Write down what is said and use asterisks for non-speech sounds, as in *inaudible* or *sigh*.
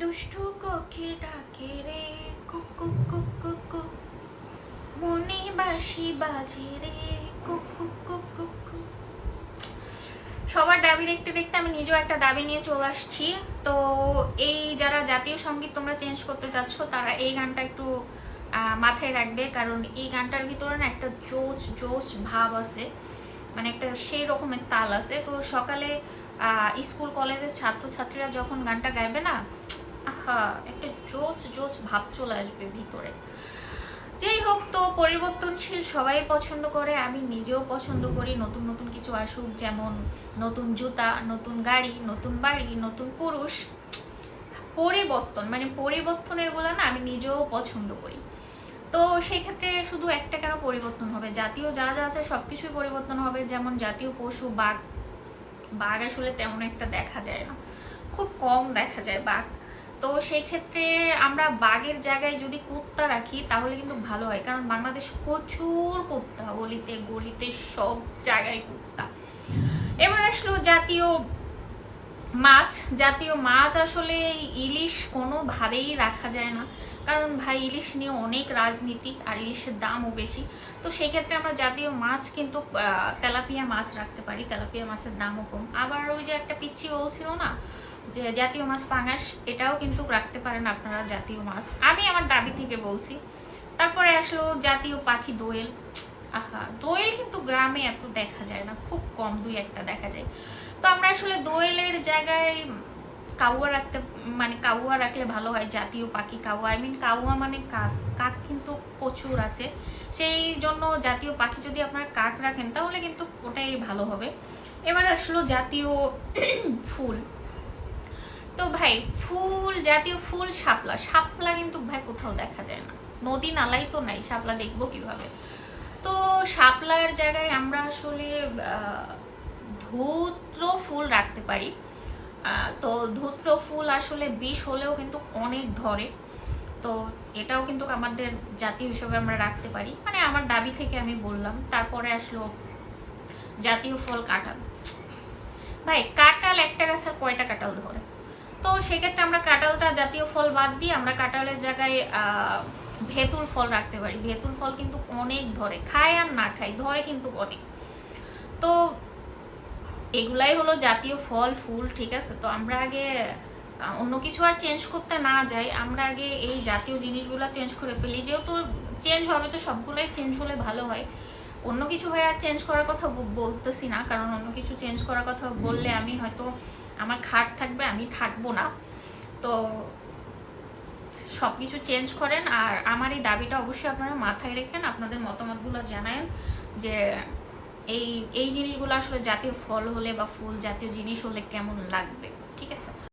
দুষ্টু কোকিল ডাকে রে কুক কুক কুক কুক মনে বাসি বাজে রে কুক কুক কুক। সবার দাবি দেখতে দেখতে আমি নিজেও একটা দাবি নিয়ে চলে আসছি। তো এই যারা জাতীয় সংগীত তোমরা চেঞ্জ করতে চাচ্ছ, তারা এই গানটা একটু মাথায় রাখবে। কারণ এই গানটার ভিতরে না একটা জোশ জোশ ভাব আছে। মানে একটা সেই রকমের তাল আছে। তো সকালে স্কুল, কলেজের ছাত্রছাত্রীরা যখন গানটা গাইবে না আহা, একটা জোশ জোশ ভাব চলে আসবে ভিতরে। যেই হোক তো, পরিবর্তনশীল সবাই পছন্দ করে, আমি নিজেও পছন্দ করি, নতুন নতুন কিছু আসুক, যেমন নতুন জুতা, নতুন গাড়ি, নতুন বাড়ি, নতুন পুরুষ। পরিবর্তন মানে পরিবর্তনেরগুলো না, আমি নিজেও পছন্দ করি। তো সেই ক্ষেত্রে শুধু একটা কেন পরিবর্তন হবে? জাতীয় যা যা আছে সব কিছুই পরিবর্তন হবে। যেমন জাতীয় পশু, বাঘ। বাঘ আসলে তেমন একটা দেখা যায় না। খুব কম দেখা যায়। বাঘ তো সেই ক্ষেত্রে আমরা বাঘের জায়গায় যদি কুত্তা রাখি, তাহলে কিন্তু ভালো হয়। কারণ বাংলাদেশ প্রচুর কুত্তা, গলিতে গলিতে সব জায়গায় কুত্তা। এবার আসলো জাতীয় মাছ, জাতীয় মাছ আসলে ইলিশ কোনোভাবেই রাখা যায় না। কারণ ভাই, ইলিশ নিয়ে অনেক রাজনীতি আর ইলিশের দামও বেশি। তো সেই ক্ষেত্রে আমরা জাতীয় মাছ কিন্তু তেলাপিয়া মাছ রাখতে পারি। তেলাপিয়া মাছের দামও কম। আবার ওই যে একটা পিচ্ছি বলছিল না, যে জাতীয় মাছ পাঙাশ, এটাও কিন্তু রাখতে পারেন আপনারা জাতীয় মাছ। আমি আমার দাবি থেকে বলছি। তারপরে আসলো জাতীয় পাখি দোয়েল। আহা, দোয়েল কিন্তু গ্রামে এত দেখা যায় না, খুব কম দুই একটা দেখা যায়। তো আমরা আসলে দোয়েলের জায়গায় কাউয়া রাখতে মানে কাউয়া রাখলে ভালো হয়, জাতীয় পাখি কাউয়া আই মিন কাউয়া মানে কাক কাক কিন্তু প্রচুর আছে। সেই জন্য জাতীয় পাখি যদি আপনারা কাক রাখেন, তাহলে কিন্তু ওটাই ভালো হবে। এবার আসলো জাতীয় *clears throat* ফুল। তো ভাই, ফুল, জাতীয় ফুল, শাপলা। শাপলা কিন্তু ভাই কোথাও দেখা যায় না। নদী নালাই তো নাই, শাপলা দেখব কীভাবে? তো শাপলার জায়গায় আমরা আসলে ধূত্র ফুল রাখতে পারি। তো ধূত্র ফুল আসলে বিষ হলেও কিন্তু অনেক ধরে। তো এটাও কিন্তু আমাদের জাতীয় হিসেবে আমরা রাখতে পারি। মানে আমার দাবি থেকে আমি বললাম, তারপরে আসলো জাতীয় ফল কাঁঠাল। ভাই, কাঁঠাল একটা গাছের কয়টা কাঁঠাল ধরে? তো সেক্ষেত্রে আমরা কাঁঠালটা জাতীয় ফল বাদ দিয়ে আমরা কাঁঠালের জায়গায় ভেতুল ফল রাখতে পারি। ভেতুল ফল কিন্তু অনেক ধরে। খায় আর না খায়, ধরে কিন্তু অনেক। তো এগুলাই হলো জাতীয় ফল, ফুল, ঠিক আছে? তো আমরা আগে অন্য কিছু আর চেঞ্জ করতে না যাই, আমরা আগে এই জাতীয় জিনিসগুলো চেঞ্জ করে ফেলি। যেহেতু চেঞ্জ হবে তো সবগুলোই চেঞ্জ হলে ভালো হয়। অন্য কিছু হয় আর চেঞ্জ করার কথা বলতেছি না, কারণ অন্য কিছু চেঞ্জ করার কথা বললে আমি হয়তো আমার খাট থাকবে, আমি থাকব না। তো সব কিছু চেঞ্জ করেন আর আমার এই দাবিটা অবশ্যই আপনারা মাথায় রেখেন, আপনাদের মতামতগুলো জানায়েন যে এই এই জিনিসগুলো আসলে জাতীয় ফল হলে বা ফুল জাতীয় জিনিস হলে কেমন লাগবে, ঠিক আছে?